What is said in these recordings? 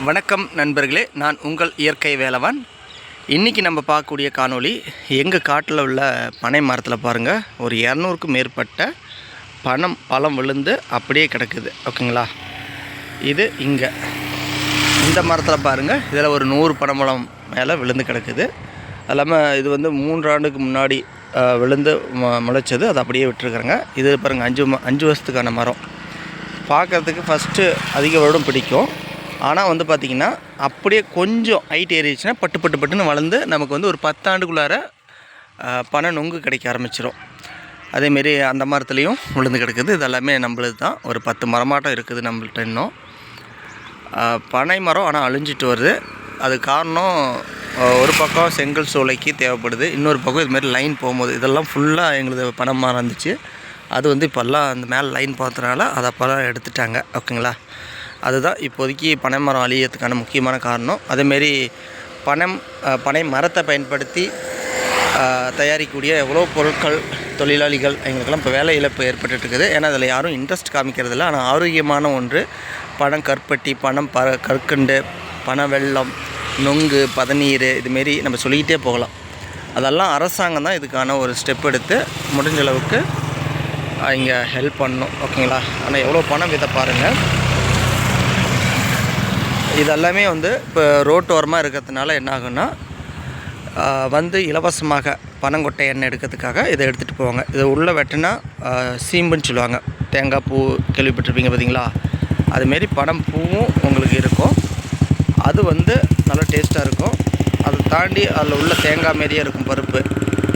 வணக்கம் நண்பர்களே நான் உங்கள் இயற்கை வேலவன். இன்றைக்கி நம்ம பார்க்கக்கூடிய காணொளி எங்கள் காட்டில் உள்ள பனை மரத்தில் பாருங்கள் ஒரு இரநூறுக்கும் மேற்பட்ட பனம் பழம் விழுந்து அப்படியே கிடக்குது. ஓகேங்களா? இது இங்கே. இந்த மரத்தில் பாருங்கள் இதில் ஒரு நூறு பனம்பழம் மேலே விழுந்து கிடக்குது. அது இல்லாமல் இது வந்து மூன்று ஆண்டுக்கு முன்னாடி விழுந்து முளைச்சது. அதை அப்படியே விட்டுருக்குறேங்க. இது பாருங்கள் அஞ்சு அஞ்சு வருஷத்துக்கான மரம். பார்க்குறதுக்கு ஃபஸ்ட்டு அதிக வருடம் பிடிக்கும். ஆனால் வந்து பார்த்திங்கன்னா அப்படியே கொஞ்சம் ஹைட் ஏறிடுச்சுன்னா பட்டு பட்டு பட்டுன்னு வளர்ந்து நமக்கு வந்து ஒரு பத்தாண்டுக்குள்ளார பண பனை நொங்கு கிடைக்க ஆரம்பிச்சிடும் அதேமாரி அந்த மரத்துலேயும் விழுந்து கிடக்குது. இது எல்லாமே தான். ஒரு பத்து மரமாட்டம் இருக்குது நம்மள்ட்ட இன்னும். பனை மரம் ஆனால் அழிஞ்சிட்டு வருது. அது காரணம் ஒரு பக்கம் செங்கல் சோலைக்கு தேவைப்படுது. இன்னொரு பக்கம் இதுமாரி லைன் போகும்போது இதெல்லாம் ஃபுல்லாக எங்களுது பனை மரம் இருந்துச்சு. அது வந்து இப்போல்லாம் அந்த மேலே லைன் பார்த்ததுனால அதை அப்போல்லாம் எடுத்துட்டாங்க. ஓகேங்களா? அதுதான் இப்போதைக்கு பனை மரம் அழியறதுக்கான முக்கியமான காரணம். அதேமாரி பனம் பனை மரத்தை பயன்படுத்தி தயாரிக்கக்கூடிய எவ்வளோ பொருட்கள் தொழிலாளிகள் எங்களுக்கெல்லாம் இப்போ வேலை இழப்பு ஏற்பட்டுருக்குது ஏன்னா அதில் யாரும் இன்ட்ரெஸ்ட் காமிக்கிறதில்ல. ஆனால் ஆரோக்கியமான ஒன்று பனம் கற்பட்டி பனம் ப கற்கண்டு பனை வெள்ளம் நொங்கு பதநீர் இதுமாரி நம்ம சொல்லிக்கிட்டே போகலாம். அதெல்லாம் அரசாங்கம் தான் இதுக்கான ஒரு ஸ்டெப் எடுத்து முடிஞ்ச அளவுக்கு இங்கே ஹெல்ப் பண்ணணும் ஓகேங்களா ஆனால் எவ்வளோ பணம் விதை பாருங்கள் இதெல்லாமே வந்து இப்போ ரோட்டோரமாக இருக்கிறதுனால என்ன ஆகுன்னா வந்து இலவசமாக பனங்கொட்டை எண்ணெய் எடுக்கிறதுக்காக இதை எடுத்துகிட்டு போவாங்க. இதை உள்ளே வெட்டினா சீம்புன்னு சொல்லுவாங்க. தேங்காய் பூ கேள்விப்பட்டிருப்பீங்க பார்த்தீங்களா? அதுமாரி பனம் பூவும் உங்களுக்கு இருக்கும். அது வந்து நல்லா டேஸ்ட்டாக இருக்கும். அதை தாண்டி அதில் உள்ள தேங்காய் மாரியே இருக்கும் பருப்பு.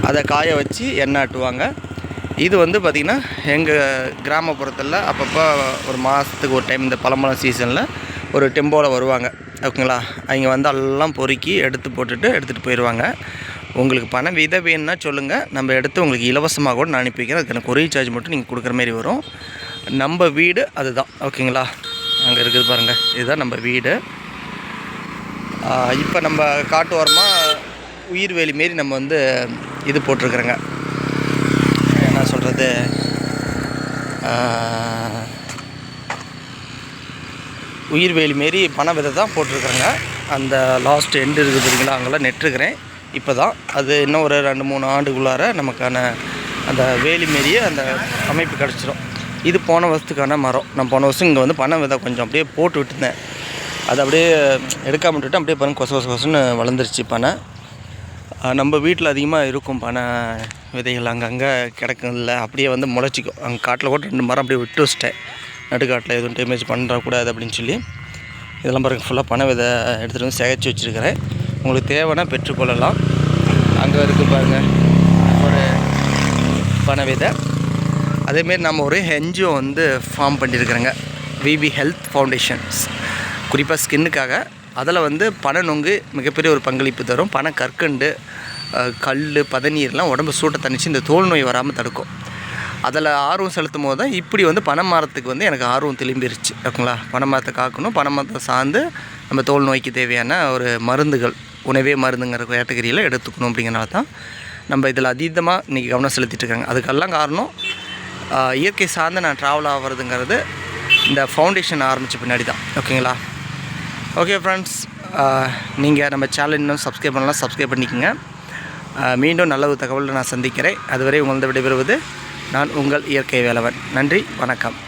அதை காய வச்சு எண்ணெய் ஆட்டுவாங்க. இது வந்து பார்த்திங்கன்னா எங்கள் கிராமப்புறத்தில் அப்பப்போ ஒரு மாதத்துக்கு ஒரு டைம் இந்த பழம்பழம் சீசனில் ஒரு டெம்போவில் வருவாங்க. ஓகேங்களா? அவங்க வந்து எல்லாம் பொறுக்கி எடுத்து போட்டுட்டு எடுத்துகிட்டு போயிடுவாங்க உங்களுக்கு பணம் விதை வேணும்னா சொல்லுங்கள் நம்ம எடுத்து உங்களுக்கு இலவசமாக கூட நான் அனுப்பி வைக்கிறேன். அதுக்கான கொரியர் சார்ஜ் மட்டும் நீங்கள் கொடுக்குற மாதிரி வரும். நம்ம வீடு அதுதான். ஓகேங்களா? அங்கே இருக்குது பாருங்கள் இதுதான் நம்ம வீடு. இப்போ நம்ம காட்டு ஓரமாக உயிர்வேலி மாரி நம்ம வந்து இது போட்டிருக்குறோங்க. என்ன சொல்கிறது உயிர் வேலி மாரி பண விதை தான் போட்டிருக்குறேங்க. அந்த லாஸ்ட் எண்டு இருக்குது பார்த்தீங்களா அங்கெல்லாம் நெட்டுருக்கிறேன். இப்போ தான் அது இன்னும் ஒரு ரெண்டு மூணு ஆண்டுக்குள்ளார நமக்கான அந்த வேலி மாரியே அந்த அமைப்பு கிடச்சிரும். இது போன வருஷத்துக்கான மரம். நான் போன வருஷம் இங்கே வந்து பனை விதை கொஞ்சம் அப்படியே போட்டு விட்டுருந்தேன். அது அப்படியே எடுக்காம விட்டுட்டு அப்படியே பாருங்க கொச கொச கொசுன்னு வளர்ந்துருச்சு பனை நம்ம வீட்டில் அதிகமாக இருக்கும் பனை விதைகள். அங்கங்கே இல்லை அப்படியே வந்து முளைச்சிக்கும். அங்கே காட்டில் கூட ரெண்டு மரம் அப்படியே விட்டு வச்சிட்டேன். நடுக்காட்டில் எதுவும் டேமேஜ் பண்ணிடக்கூடாது அப்படின்னு சொல்லி இதெல்லாம் பாருங்கள் ஃபுல்லாக பண விதை எடுத்துகிட்டு வந்து சேகரித்து வச்சுருக்கிறேன். உங்களுக்கு தேவைன்னா பெற்றுக்கொள்ளலாம். அங்கே இருக்குது பாருங்கள் ஒரு பண விதை. அதேமாரி நம்ம ஒரு என்ஜிஓ வந்து ஃபார்ம் பண்ணியிருக்கிறேங்க. விபி ஹெல்த் ஃபவுண்டேஷன்ஸ் குறிப்பாக ஸ்கின்னுக்காக அதில் வந்து பண நொங்கு மிகப்பெரிய ஒரு பங்களிப்பு தரும். பண கற்கண்டு கல் பதநீர்லாம் உடம்பு சூட்டை தணித்து இந்த தோல் நோய் வராமல் தடுக்கும். அதில் ஆர்வம் செலுத்தும் போது தான் இப்படி வந்து பனை மரத்துக்கு வந்து எனக்கு ஆர்வம் திரும்பிருச்சு. ஓகேங்களா? பனை மரத்தை காக்கணும். பனை மரத்தை சார்ந்து நம்ம தோல் நோய்க்கு தேவையான ஒரு மருந்துகள் உணவே மருந்துங்கிற கேட்டகரியில் எடுத்துக்கணும் அப்படிங்கிறனால தான் நம்ம இதில் அதீதமாக இன்றைக்கி கவனம் செலுத்திட்டு இருக்காங்க. அதுக்கெல்லாம் காரணம் இயற்கை சார்ந்து நான் ட்ராவல் ஆகிறதுங்கிறது இந்த ஃபவுண்டேஷன் ஆரம்பித்த பின்னாடி தான். ஓகேங்களா? ஓகே ஃப்ரெண்ட்ஸ் நீங்கள் நம்ம சேனல் இன்னும் சப்ஸ்கிரைப் பண்ணலாம் சப்ஸ்கிரைப் பண்ணிக்கோங்க. மீண்டும் நல்ல ஒரு தகவலை நான் சந்திக்கிறேன். அதுவரை உங்களது விடைபெறுவது நான் உங்கள் இயற்கை வேலவன். நன்றி வணக்கம்.